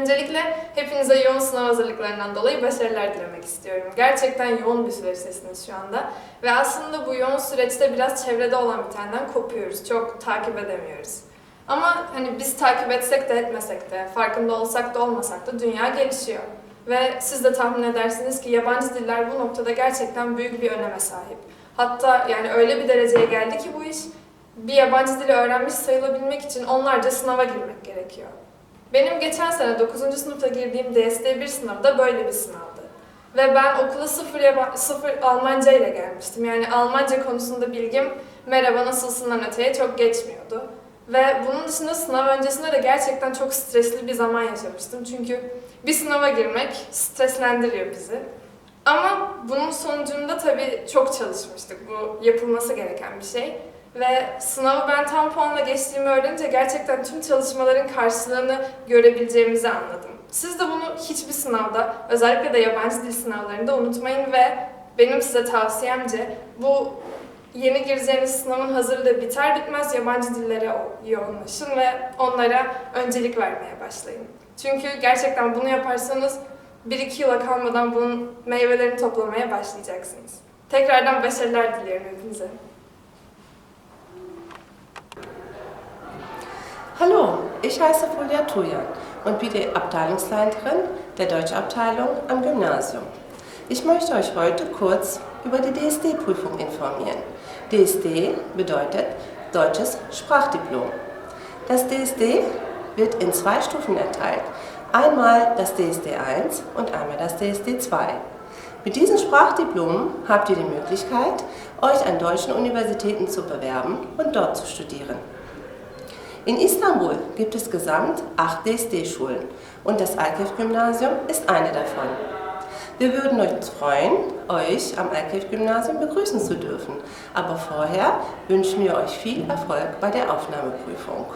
Öncelikle hepinize yoğun sınav hazırlıklarından dolayı başarılar dilemek istiyorum. Gerçekten yoğun bir süreçtesiniz şu anda. Ve aslında bu yoğun süreçte biraz çevrede olan bitenden kopuyoruz. Çok takip edemiyoruz. Ama hani biz takip etsek de etmesek de, farkında olsak da olmasak da dünya gelişiyor. Ve siz de tahmin edersiniz ki yabancı diller bu noktada gerçekten büyük bir öneme sahip. Hatta yani öyle bir dereceye geldi ki bu iş, bir yabancı dili öğrenmiş sayılabilmek için onlarca sınava girmek gerekiyor. Benim geçen sene 9. sınıfta girdiğim DSD1 sınavı da böyle bir sınavdı. Ve ben okula sıfır, yaba- sıfır Almanca ile gelmiştim. Yani Almanca konusunda bilgim merhaba nasılsından öteye çok geçmiyordu. Ve bunun dışında sınav öncesinde de gerçekten çok stresli bir zaman yaşamıştım. Çünkü bir sınava girmek streslendiriyor bizi. Ama bunun sonucunda tabii çok çalışmıştık. Bu yapılması gereken bir şey. Ve sınavı ben tam puanla geçtiğimi öğrenince gerçekten tüm çalışmaların karşılığını görebileceğimizi anladım. Siz de bunu hiçbir sınavda, özellikle de yabancı dil sınavlarında unutmayın ve benim size tavsiyemce bu yeni gireceğiniz sınavın hazırlığı biter bitmez yabancı dillere yoğunlaşın ve onlara öncelik vermeye başlayın. Çünkü gerçekten bunu yaparsanız 1-2 yıla kalmadan bunun meyvelerini toplamaya başlayacaksınız. Tekrardan başarılar diliyorum hepinize. Hallo, ich heiße Julia Tujan und bin die Abteilungsleiterin der Deutschabteilung am Gymnasium. Ich möchte euch heute kurz über die DSD-Prüfung informieren. DSD bedeutet Deutsches Sprachdiplom. Das DSD wird in zwei Stufen erteilt. Einmal das DSD 1 und einmal das DSD 2. Mit diesen Sprachdiplomen habt ihr die Möglichkeit, euch an deutschen Universitäten zu bewerben und dort zu studieren. In Istanbul gibt es gesamt acht DSD-Schulen und das Alkif-Gymnasium ist eine davon. Wir würden uns freuen, euch am Alkif-Gymnasium begrüßen zu dürfen. Aber vorher wünschen wir euch viel Erfolg bei der Aufnahmeprüfung.